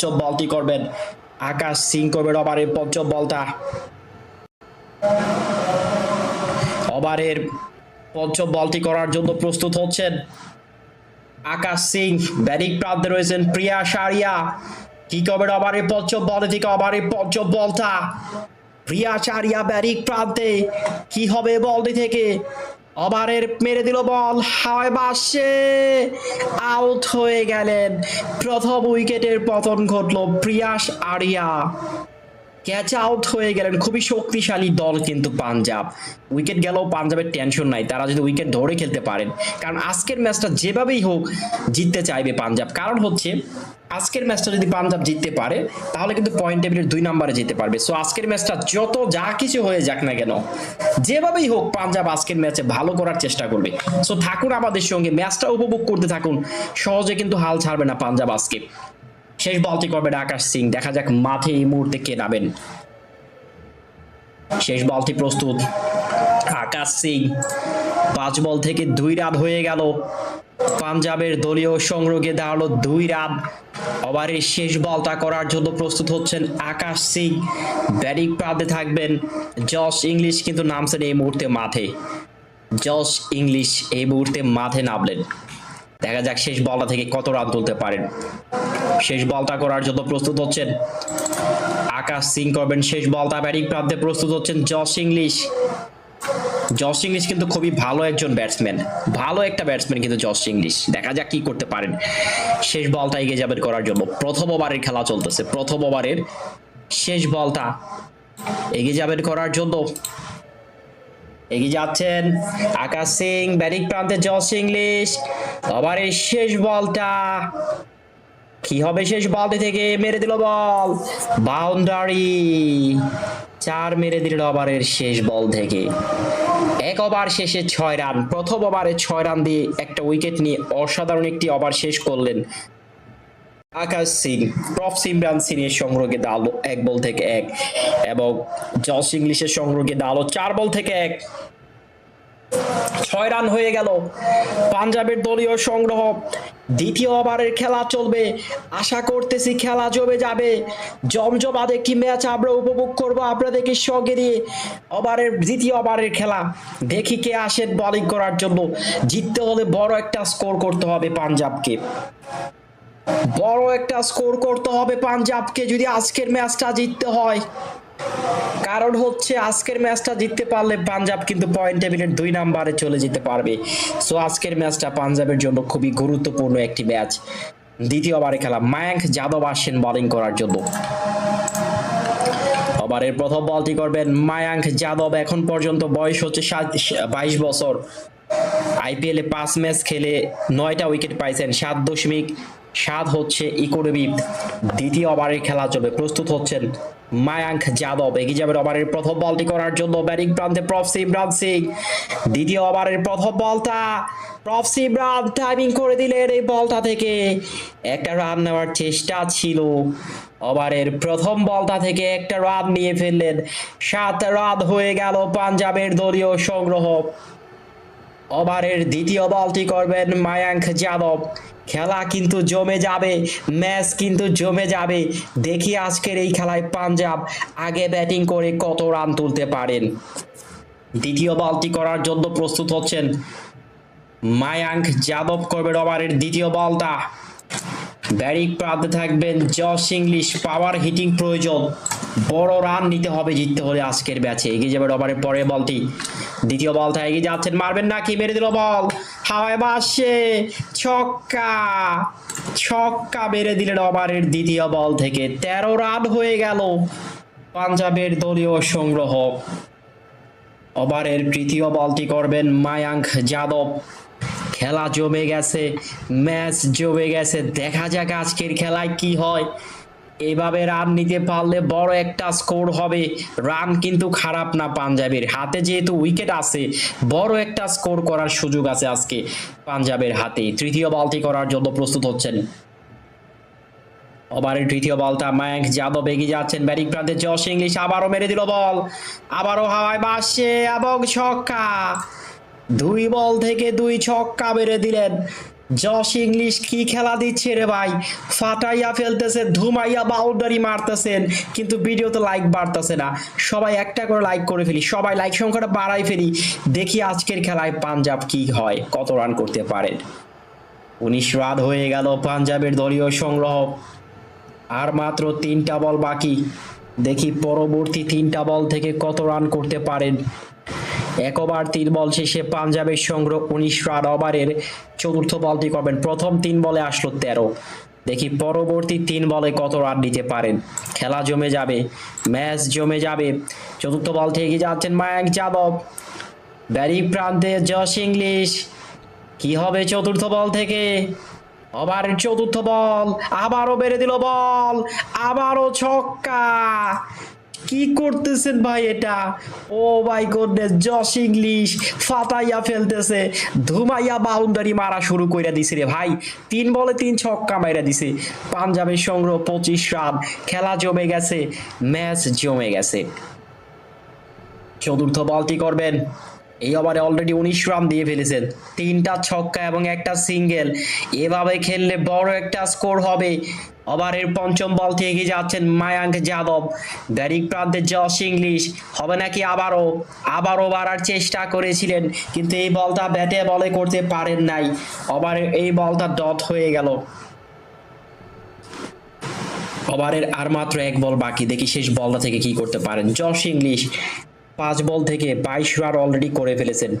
পঞ্চম বলটি করবেন? আকাশ সিং করবেন ওভারের পঞ্চম বলটা। ওভারের পঞ্চম বলটি করার জন্য প্রস্তুত হচ্ছেন আকাশ সিং। ব্যাটিং প্রান্তে রয়েছেন প্রিয়া সারিয়া। কি করবেন ওভারের পঞ্চম বল? থেকে ওভারের পঞ্চম বলটা। প্রিয়া চারিয়া ব্যাটিং প্রান্তে। কি হবে বলটি থেকে? ওভারের মেরে দিল বল হাওয়ায় বাসে। আউট হয়ে গেলেন। প্রথম উইকেটের পতন ঘটল প্রিয়াস আরিয়া। ক্যাচ আউট হয়ে গেলেন খুবই শক্তিশালী দল কিন্তু পাঞ্জাব। উইকেট গেলেও পাঞ্জাবের টেনশন নাই, তারা যদি উইকেট ধরে খেলতে পারেন। কারণ আজকের ম্যাচটা যেভাবেই হোক জিততে চাইবে পাঞ্জাব। কারণ হচ্ছে, আজকের ম্যাচটা যদি পাঞ্জাব জিততে পারে, তাহলে কিন্তু পয়েন্ট টেবিলের দুই নম্বরে যেতে পারবে। সো আজকের ম্যাচটা যত যা কিছু হয়ে যাক না কেন, যেভাবেই হোক পাঞ্জাব আজকের ম্যাচে ভালো করার চেষ্টা করবে। সো থাকুন আমাদের সঙ্গে ম্যাচটা উপভোগ করতে থাকুন। সহজে কিন্তু হাল ছাড়বে না পাঞ্জাব আজকে। শেষ বলটি করবেন আকাশ সিং। দেখা যাক মাঠে এই মুহূর্তে কে নামেন। শেষ বলটি প্রস্তুত। আকাশ সিং। পাঁচ বল থেকে দুই রান হয়ে গেল। পাঞ্জাবের দলীয় সংগ্রহে দাঁড়াল দুই রান। ওভারের শেষ বলটা করার জন্য প্রস্তুত হচ্ছেন আকাশ সিং। ব্যাটিং প্রান্তে থাকবেন জশ ইংলিশ, কিন্তু নামছেন এই মুহূর্তে মাঠে। জশ ইংলিশ এই মুহূর্তে মাঠে নামলেন। দেখা যাক শেষ বলটা থেকে কত রান তুলতে পারেন। শেষ বলটা করার জন্য প্রস্তুত হচ্ছেন আকাশ সিং করবেন শেষ বলটা। ব্যাটিং প্রান্তে প্রস্তুত হচ্ছেন জশ ইংলিশ। জশ ইংলিশ কিন্তু খুবই ভালো একজন ব্যাটসম্যান। ভালো একটা ব্যাটসম্যান কিন্তু জশ ইংলিশ। দেখা যাক কি করতে পারেন। শেষ বলটা এগিয়ে যাবেন করার জন্য। প্রথম ওভারের খেলা চলতেছে। প্রথম ওভারের শেষ বলটা এগিয়ে যাবেন করার জন্য। এগিয়ে যাচ্ছেন আকাশ সিং, ব্যাটিং প্রান্তে জশ ইংলিশ। ওভারের শেষ বলটা। কি হবে শেষ বলটি থেকে? মেরে দিল বল। বাউন্ডারি। চার মেরে দিল ওভারের শেষ বল থেকে। এক ওভার শেষে ছয় রান। প্রথম ওভারে ছয় রান দিয়ে একটা উইকেট নিয়ে অসাধারণ একটি ওভার শেষ করলেন আকাশ সিং প্রফ সিমরান সিং এর সংগ্রহে দাঁড়াল এক বল থেকে এক এবং জস ইংলিশের সংগ্রহে দাঁড়াল চার বল থেকে এক। ছয় রান হয়ে গেল। পাঞ্জাবের দলীয় সংগ্রহ দ্বিতীয় ওভারের খেলা চলবে। আশা করতেছি খেলা জমে যাবে। জমজমাট একটি ম্যাচ আমরা উপভোগ করব আপনাদেরকে সঙ্গে নিয়ে। ওভারের দ্বিতীয় ওভারের খেলা। দেখি কে আসেন বোলিং করার জন্য। জিততে হলে বড় একটা স্কোর করতে হবে পাঞ্জাবকে। বড় একটা স্কোর করতে হবে পাঞ্জাবকে যদি আজকের ম্যাচটা জিততে হয়। কারণ হচ্ছে আজকের ম্যাচটা জিততে পারলে পাঞ্জাব কিন্তু পয়েন্ট টেবিলের দুই নাম্বারে চলে যেতে পারবে। সো আজকের ম্যাচটা পাঞ্জাবের জন্য খুবই গুরুত্বপূর্ণ একটি ম্যাচ দ্বিতীয় ওভারে খেলা মায়াঙ্ক যাদব আসেন বোলিং করার জন্য। ওভারের প্রথম বলটি করবেন মায়াঙ্ক যাদব। এখন পর্যন্ত বয়স হচ্ছে বাইশ বছর। আইপিএলে পাঁচ ম্যাচ খেলে নয়টা উইকেট পাইছেন, সাত দশমিক সাত হচ্ছে ইকোনমি দ্বিতীয় ওভারের খেলা চলবে। প্রস্তুত হচ্ছেন মায়াঙ্ক যাদব। এগিয়ে যাবেন ওভারের প্রথম বলটি করার জন্য ব্যাটিং প্রান্তে প্রফ সিমরান সিং। দ্বিতীয় ওভারের প্রথম বলটা প্রফ সিমরান টাইমিং করে দিলেন এই বলটা থেকে। একটা রান নেওয়ার চেষ্টা ছিল। ওভারের প্রথম বলটা থেকে একটা রান নিয়ে ফেললেন। সাত রান হয়ে গেল পাঞ্জাবের দলীয় সংগ্রহ। ওভারের দ্বিতীয় বলটি করবেন মায়াঙ্ক যাদব। খেলা কিন্তু জমে যাবে, ম্যাচ কিন্তু জমে যাবে। দেখি আজকের এই খেলায় পাঞ্জাব আগে ব্যাটিং করে কত রান তুলতে পারেন। দ্বিতীয় বলটি করার জন্য প্রস্তুত হচ্ছেন মায়াঙ্ক যাদব করবেন ওভারের দ্বিতীয় বলটা। ব্যাটিং প্রান্তে থাকবেন জস ইংলিশ, পাওয়ার হিটিং প্রয়োজন। বড় রান নিতে হবে জিততে হলে আজকের ম্যাচে। এগিয়ে যাবে ওভারের পরের বলটি। দ্বিতীয় বলটা এগিয়ে যাচ্ছেন। মারবেন নাকি মেরে দিল বল। হাওয়ায় বাসে ছক্কা। ছক্কা মেরে দিলেন ওভারের দ্বিতীয় বল থেকে। তেরো রান হয়ে গেল পাঞ্জাবের দলীয় সংগ্রহ ওভারের তৃতীয় বলটি করবেন মায়াঙ্ক যাদব। খেলা জমে গেছে, ম্যাচ জমে গেছে। দেখা যাক আজকের খেলায় কি হয়। এভাবে রান নিতে পারলে বড় একটা স্কোর হবে। রান কিন্তু খারাপ না পাঞ্জাবের হাতে যেহেতু উইকেট আছে, বড় একটা স্কোর করার সুযোগ আছে আজকে পাঞ্জাবের হাতে। তৃতীয় বলটি করার জন্য প্রস্তুত হচ্ছেন। ওভারের তৃতীয় বলটা মায়াঙ্ক যাদব এগিয়ে যাচ্ছেন ব্যাটিং প্রান্তে। জশ ইংলিশ আবারও মেরে দিল বল। আবারও হাওয়ায় বাসছে এবং ছক্কা। দুই বল থেকে দুই ছক্কা মেরে দিলেন জশ ইংলিশ কি খেলা দিচ্ছে রে ভাই? ফাটাইয়া ফেলতেছে, ধুমাইয়া বাউন্ডারি মারতেছেন, কিন্তু ভিডিওতে লাইক বাড়তেছে না। সবাই একটা করে লাইক করে ফেলি, সবাই লাইক সংখ্যাটা বাড়াই ফেলি, দেখি আজকের খেলায় পাঞ্জাব কি হয়, কত রান করতে পারেন উনিশ রান হয়ে গেল পাঞ্জাবের দলীয় সংগ্রহ। আর মাত্র তিনটা বল বাকি। দেখি পরবর্তী তিনটা বল থেকে কত রান করতে পারেন। এক ওভার তিন বল শেষে পাঞ্জাবের সংগ্রহ উনিশ রান ওভারের চতুর্থ বলটি করবেন প্রথম তিন বলে আসলো তেরো। দেখি পরবর্তী তিন বলে কত রান নিতে পারেন। খেলা জমে যাবে, ম্যাচ জমে যাবে। চতুর্থ বল থেকে যাচ্ছেন মায়াক যাদব। ব্যারিং প্রান্তে জশ ইংলিশ। কি হবে চতুর্থ বল থেকে? ওভারের চতুর্থ বল। আবারও বেড়ে দিল বল। আবারও ছক্কা। কি করতেছেন ভাই এটা? ও ভাই গোডনেস জশ ইংলিশ ফাতাইয়া ফেলতেছে, ধুমাইয়া বাউন্ডারি মারা শুরু করে দিছে রে ভাই। তিন বলে তিন ছক্কা মাইরা দিছে। পাঞ্জাবের সংগ্রহ পঁচিশ রান, খেলা জমে গেছে, ম্যাচ জমে গেছে। চতুর্থ বলটি করবেন? এই ওভারে অলরেডি উনিশ রান দিয়ে ফেলেছেন। তিনটা ছক্কা এবং একটা সিঙ্গেল এভাবে খেললে বড় একটা স্কোর হবে। ওভারের পঞ্চম বল থেকে এগিয়ে যাচ্ছেন মায়াঙ্ক যাদব। ব্যারিক প্রান্তে জশ ইংলিশ। হবে নাকি আবারও? আবারও বাড়ার চেষ্টা করেছিলেন, কিন্তু এই বলটা ব্যাটে বলে করতে পারেন নাই। ওভারে এই বলটা ডট হয়ে গেল। ওভারের আর মাত্র এক বল বাকি। দেখি শেষ বলটা থেকে কি করতে পারেন। জশ ইংলিশ পাঁচ বল থেকে বাইশ রান অলরেডি করে ফেলেছেন।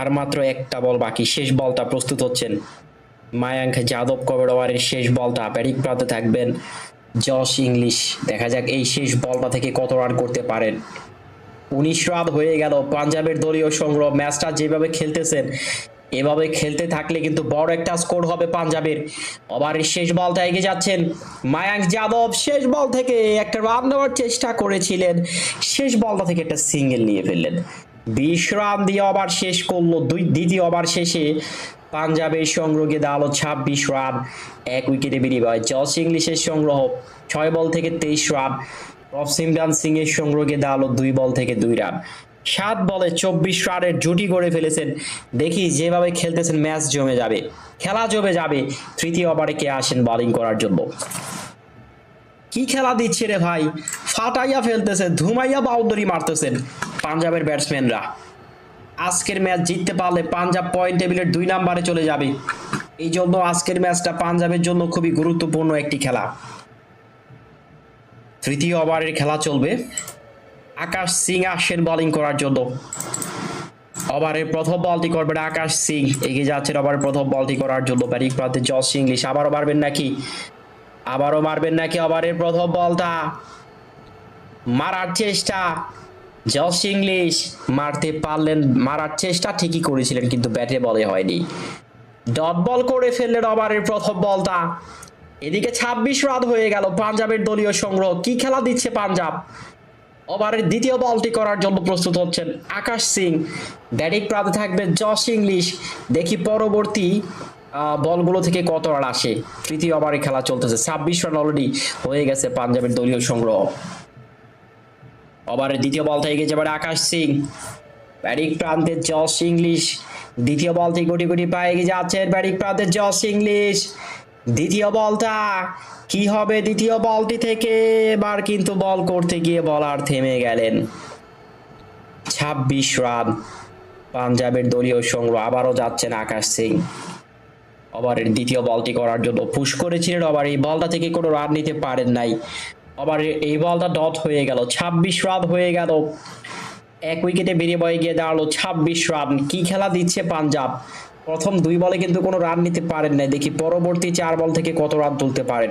আর মাত্র একটা বল বাকি। শেষ বলটা প্রস্তুত হচ্ছেন। মায়াঙ্ক যাদব কবের ওভারের শেষ বলটা ব্যাটিং প্রান্তে থাকবেন। জশ ইংলিশ, দেখা যাক এই শেষ বলটা থেকে কত রান করতে পারেন। উনিশ রান হয়ে গেল, পাঞ্জাবের দলীয় সংগ্রহ ম্যাচটা যেভাবে খেলতেছেন, এভাবে খেলতে থাকলে কিন্তু বড় একটা স্কোর হবে পাঞ্জাবের। ওভারের শেষ বলটা এগিয়ে যাচ্ছেন মায়াঙ্ক যাদব। শেষ বল থেকে একটা রান নেওয়ার চেষ্টা করেছিলেন, শেষ বলটা থেকে একটা সিঙ্গেল নিয়ে ফেললেন। বিশ রান দিয়ে ওভার শেষ করল, দুই, দ্বিতীয় ওভার শেষে পাঞ্জাবের সংগ্রহে দাঁড়াল ছাব্বিশ রান, এক উইকেটে বিনিময়। জস ইংলিশের সংগ্রহ ছয় বল থেকে তেইশ রান রফসিমরান সিং এর সংগ্রহে দাঁড়াল দুই বল থেকে দুই রান। সাত বলে চব্বিশ রানের জুটি করে ফেলেছেন। দেখি যেভাবে খেলতেছেন ম্যাচ জমে যাবে। খেলা জমে যাবে। তৃতীয় ওভারে কে আসেন বোলিং করার জন্য? কি খেলা দিচ্ছে রে ভাই? ফাটাইয়া ফেলতেছে ধুমাইয়া বাউন্ডারি মারতেছেন পাঞ্জাবের ব্যাটসম্যানরা আজকের ম্যাচ জিততে পারলে পাঞ্জাব পয়েন্ট টেবিলের দুই নম্বরে চলে যাবে। এই জন্য আজকের ম্যাচটা পাঞ্জাবের জন্য খুবই গুরুত্বপূর্ণ একটি খেলা। তৃতীয় ওভারের খেলা চলবে। আকাশ সিং আসেন বোলিং করার জন্য। ওভারের প্রথম বলটি করবেন আকাশ সিং। এগিয়ে যাচ্ছেন ওভারের প্রথম বলটি করার জন্য। ব্যাটিং প্রান্তে জস ইংলিশ আবারও মারবেন নাকি? আবারও মারবেন নাকি ওভারের প্রথম বলটা? মারার চেষ্টা। জস ইংলিশ মারতে পারলেন, মারার চেষ্টা ঠিকই করেছিলেন, কিন্তু ব্যাটে বলে হয়নি। ডট বল করে ফেললেন ওভারের প্রথম বলটা। এদিকে ছাব্বিশ রান হয়ে গেল পাঞ্জাবের দলীয় সংগ্রহ। কি খেলা দিচ্ছে পাঞ্জাব? ওভারের দ্বিতীয় বলটি করার জন্য প্রস্তুত হচ্ছেন আকাশ সিং। ব্যাটিং প্রান্তে থাকবে জস ইংলিশ। দেখি পরবর্তী বলগুলো থেকে কত রান আসে। তৃতীয় ওভারে খেলা চলতেছে। ছাব্বিশ রান অলরেডি হয়ে গেছে পাঞ্জাবের দলীয় সংগ্রহ। ওভারের দ্বিতীয় বল থেকে গেছে আকাশ সিং। ব্যারিক প্রান্তে জস ইংলিশ। দ্বিতীয় বল থেকে গুটি গুটি পায়ে গিয়ে যাচ্ছেন ব্যারিক প্রান্তে জস ইংলিশ। দ্বিতীয় বলটা, কি হবে দ্বিতীয় বলটি থেকে? এবার কিন্তু বল করতে গিয়ে বলার থেমে গেলেন। ছাব্বিশ রান। পাঞ্জাবের দলীয় সংগ্রহ আবারও যাচ্ছেন আকাশ সিং। ওভারের দ্বিতীয় বলটি করার জন্য পুশ করেছিলেন, ওভার এই বলটা থেকে কোনো রান নিতে পারেন নাই। আবার এই বলটা ডট হয়ে গেল। ছাব্বিশ রান হয়ে গেল। এক উইকেটে বিনিময়ে গিয়ে দাঁড়াল ছাব্বিশ রান কি খেলা দিচ্ছে পাঞ্জাব? প্রথম দুই বলে কিন্তু কোনো রান নিতে পারেন নাই। দেখি পরবর্তী চার বল থেকে কত রান তুলতে পারেন।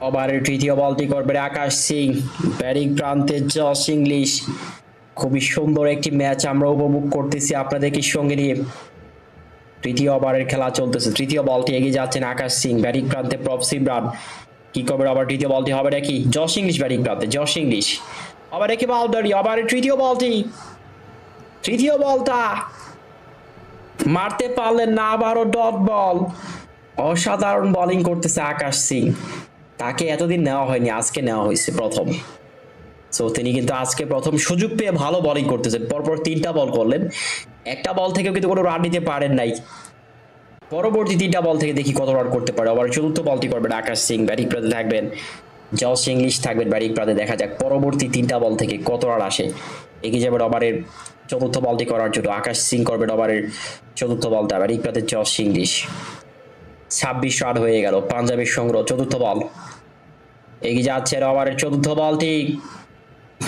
ওভারের তৃতীয় বলটি করবে আকাশ সিং। ব্যাটিং প্রান্তে জস ইংলিশ। খুবই সুন্দর একটি ম্যাচ আমরা উপভোগ করতেছি আপনাদেরকে সঙ্গে নিয়ে। তৃতীয় ওভারের খেলা চলতেছে। তৃতীয় বলটি এগিয়ে যাচ্ছেন আকাশ সিং। ব্যাটিং প্রান্তে প্রপ সিমরান কি করবে আবার তৃতীয় বলটি হবে নাকি? জশ ইংলিশ ব্যাটিং প্রান্তে জশ ইংলিশ আবার একই বাউন্ডারি আবার তৃতীয় বলটি তৃতীয় বলটা। মারতে পারলেন না, আবারও ডট বল অসাধারণ বোলিং করতেছে আকাশ সিং। তাকে এতদিন নেওয়া হয়নি, আজকে নেওয়া হয়েছে প্রথম। সো তিনি কিন্তু আজকে প্রথম সুযোগ পেয়ে ভালো বোলিং করতেছেন। পরপর তিনটা বল করলেন। একটা বল থেকেও কিন্তু কোনো রান নিতে পারেন নাই। পরবর্তী তিনটা বল থেকে দেখি কত রান করতে পারে। আবার চতুর্থ বলটি করবেন আকাশ সিং ব্যাটিং প্রাতে থাকবেন জস ইংলিশ থাকবেন ব্যাটিং প্রাতে। দেখা যাক পরবর্তী তিনটা বল থেকে কত রান আসে। এগিয়ে যাবেন ওভারের চতুর্থ বলটি করার জন্য। আকাশ সিং করবেন ওভারের চতুর্থ বলটা ব্যাটিং প্রাতে জস ইংলিশ। ছাব্বিশ রান হয়ে গেল। পাঞ্জাবের সংগ্রহ চতুর্থ বল এগিয়ে যাচ্ছে ওভারের চতুর্থ বলটি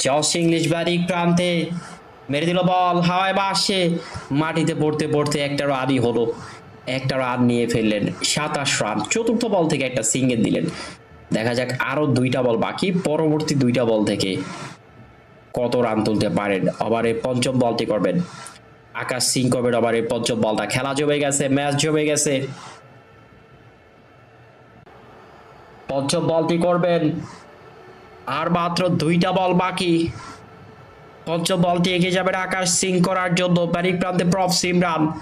জস ইংলিশ ব্যাটিং প্রান্তে মেরে দিল বল হাওয়ায় বাসছে মাটিতে পড়তে পড়তে একটা রানই হলো। একটা রান নিয়ে ফেললেন, সাতাশ রান চতুর্থ বল থেকে একটা সিঙ্গেল দিলেন। দেখা যাক আরও দুইটা বল বাকি, পরবর্তী দুইটা বল থেকে কত রান তুলতে পারেন। ওভারে পঞ্চম বলটি করবেন। আকাশ সিং করবেন ওভারে পঞ্চম বলটা খেলা জমে গেছে ম্যাচ জমে গেছে। পঞ্চম বলটি করবেন। আর মাত্র দুইটা বল বাকি। পঞ্চম বলটি এগিয়ে যাবেন আকাশ সিং করার জন্য। ব্যাটিং প্রান্তে প্রফ সিমরান।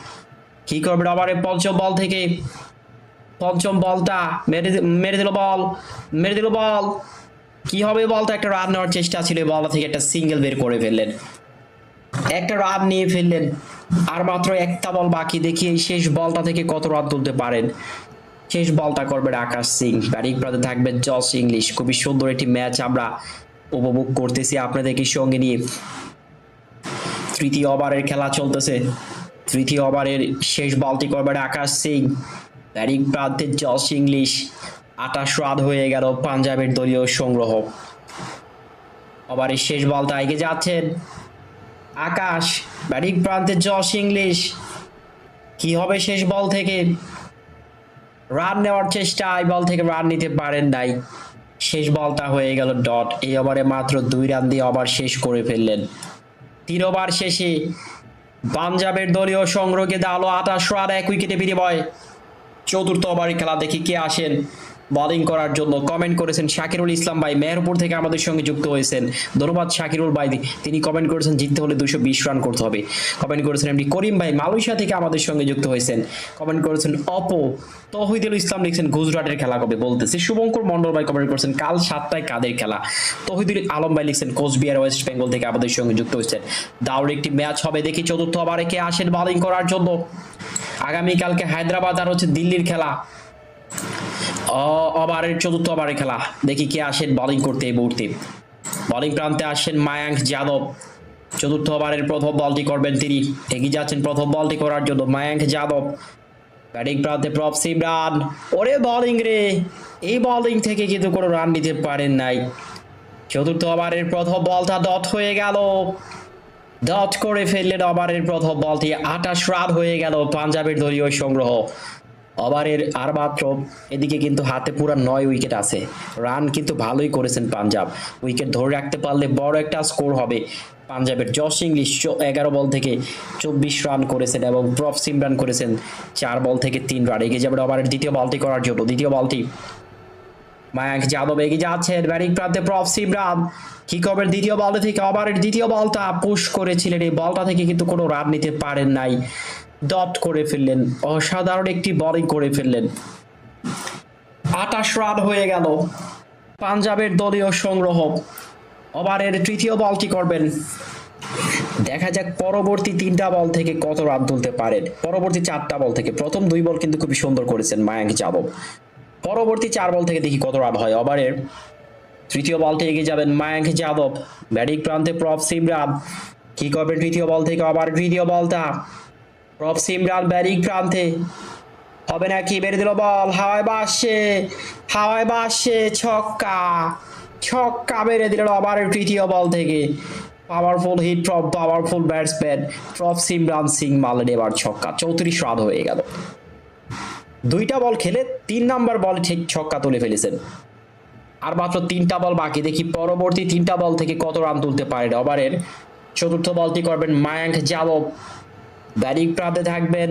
কি করবে এই পঞ্চম বল থেকে। পঞ্চম বলটা মেরে মেরে দিল বল। মেরে দিল বল। কি হবে বলটা? একটা রান নেওয়ার চেষ্টা ছিল বলটা থেকে একটা সিঙ্গেল বের করে ফেললেন। একটা রান নিয়ে ফেললেন। আর মাত্র একটা বল বাকি। দেখি এই শেষ বলটা থেকে কত রান তুলতে পারেন। শেষ বলটা করবেন আকাশ সিং। ব্যাটিং প্রান্তে থাকবেন জস ইংলিশ। খুবই সুন্দর একটি ম্যাচ আমরা উপভোগ করতেছি আপনাদেরকে সঙ্গে নিয়ে। তৃতীয় ওভারের খেলা চলতেছে। তৃতীয় ওভারের শেষ বলটি করবেন আকাশ সিং, ব্যাটিং প্রান্তে জস ইংলিশ, আটাশ রান হয়ে গেল পাঞ্জাবের দলীয় সংগ্রহ। ওভারের শেষ বলটা এগিয়ে যাচ্ছেন আকাশ, ব্যাটিং প্রান্তে জস ইংলিশ। কি হবে শেষ বল থেকে? রান নেওয়ার চেষ্টা, এই বল থেকে রান নিতে পারেন নাই। শেষ বলটা হয়ে গেল ডট। এই ওভারে মাত্র দুই রান দিয়ে ওভার শেষ করে ফেললেন। তিন ওভার শেষে পাঞ্জাবের দলীয় সংগ্রহকে দাঁড়াল আঠাশ রান, এক উইকেটে বিনিময় চতুর্থ ওভারের খেলা দেখি কে আসেন? বোলিং করার জন্য কমেন্ট করেছেন শাকিরুল ইসলাম ভাই মেহেরপুর থেকে আমাদের সঙ্গে যুক্ত হয়েছেন। ধন্যবাদ শাকিরুল ভাই, তিনি কমেন্ট করেছেন জিততে হলে দুশো বিশ রান করতে হবে। কমেন্ট করেছেন এমনি করিম ভাই, মালয়েশিয়া থেকে আমাদের সঙ্গে যুক্ত হয়েছেন। কমেন্ট করেছেন অপো, তহিদুল ইসলাম লিখছেন গুজরাটের খেলা কবে বলতেছে। শুভঙ্কর মন্ডল ভাই কমেন্ট করেছেন কাল সাতটায় কাদের খেলা। তহিদুল আলম ভাই লিখছেন কোচবিহার ওয়েস্ট বেঙ্গল থেকে আমাদের সঙ্গে যুক্ত হয়েছেন। দাউর একটি ম্যাচ হবে দেখি চতুর্থ ওভারে কে আসেন বোলিং করার জন্য। আগামীকালকে হায়দ্রাবাদ আর হচ্ছে দিল্লির খেলা। ওভারের চতুর্থ ওভারের খেলা। দেখি কে আসেন বোলিং করতে এই মুহূর্তে। বোলিং প্রান্তে আসেন মায়াঙ্ক যাদব। চতুর্থ ওভারের প্রথম বলটি করবেন তিনি। এগিয়ে যাচ্ছেন প্রথম বলটি করার জন্য মায়াঙ্ক যাদব। ব্যাটিং প্রান্তে প্রফ সিমরান। ওরে বোলিং রে! এই বোলিং থেকে কিন্তু কোনো রান নিতে পারেন নাই। চতুর্থ ওভারের প্রথম বলটা ডট হয়ে গেল। ডট করে ফেললেন ওভারের প্রথম বলটি। আঠাশ রান হয়ে গেল পাঞ্জাবের দলীয় সংগ্রহ। ওভারের আর মাত্র এদিকে কিন্তু হাতে পুরা নয় উইকেট আছে। রান কিন্তু ভালোই করেছেন পাঞ্জাব। উইকেট ধরে রাখতে পারলে বড় একটা স্কোর হবে। পাঞ্জাবের জস ইংলিশ এগারো বল থেকে চব্বিশ রান করেছেন এবং প্রফ সিমরান করেছেন চার বল থেকে তিন রান। এগিয়ে যাবেন ওভারের দ্বিতীয় বলটি করার জন্য। দ্বিতীয় বলটি মায়াঙ্ক যাদব এগিয়ে যাচ্ছেন। ব্যাটিং প্রান্তে প্রফ কি করবেন দ্বিতীয় বল থেকে ওভারের দ্বিতীয় বলটা পুশ করেছিলেন। এই বলটা থেকে কিন্তু কোনো রান নিতে পারেন নাই। ডট করে ফেললেন, অসাধারণ একটি বোলিং করে ফেললেন। আটাশ রান হয়ে গেল, পাঞ্জাবের দলীয় সংগ্রহ। ওভারের তৃতীয় বলটি করবেন। দেখা যাক পরবর্তী তিনটা বল থেকে কত রান তুলতে পারেন। পরবর্তী চারটা বল থেকে। প্রথম দুই বল কিন্তু খুবই সুন্দর করেছেন মায়াঙ্ক যাদব। পরবর্তী চার বল থেকে দেখি কত রান হয়। ওভারের তৃতীয় বলটি এগিয়ে যাবেন মায়াঙ্ক যাদব। ব্যাটিং প্রান্তে প্রফ সিমরান। কি করবেন তৃতীয় বল থেকে? আবার তৃতীয় বলটা প্রফ সিমরান ব্যাটিং প্রান্তে হবে নাকি বেড়ে দিল বল? হাওয়ায় বাসছে হাওয়ায় বাসছে, ছক্কা ছক্কা বেড়ে দিল আবার তৃতীয় বল থেকে। Powerful hit from powerful batsman Prabhsimran Singh মালেন এবার ছক্কা। চৌত্রিশ রান হয়ে গেল। দুইটা বল খেলে তিন নাম্বার বল ঠিক ছক্কা তুলে ফেলেছেন। আর মাত্র তিনটা বল বাকি। দেখি পরবর্তী তিনটা বল থেকে কত রান তুলতে পারেন? ওভারের চতুর্থ বলটি করবেন মায়াঙ্ক যাদব। ব্যাটিং প্রান্তে থাকবেন।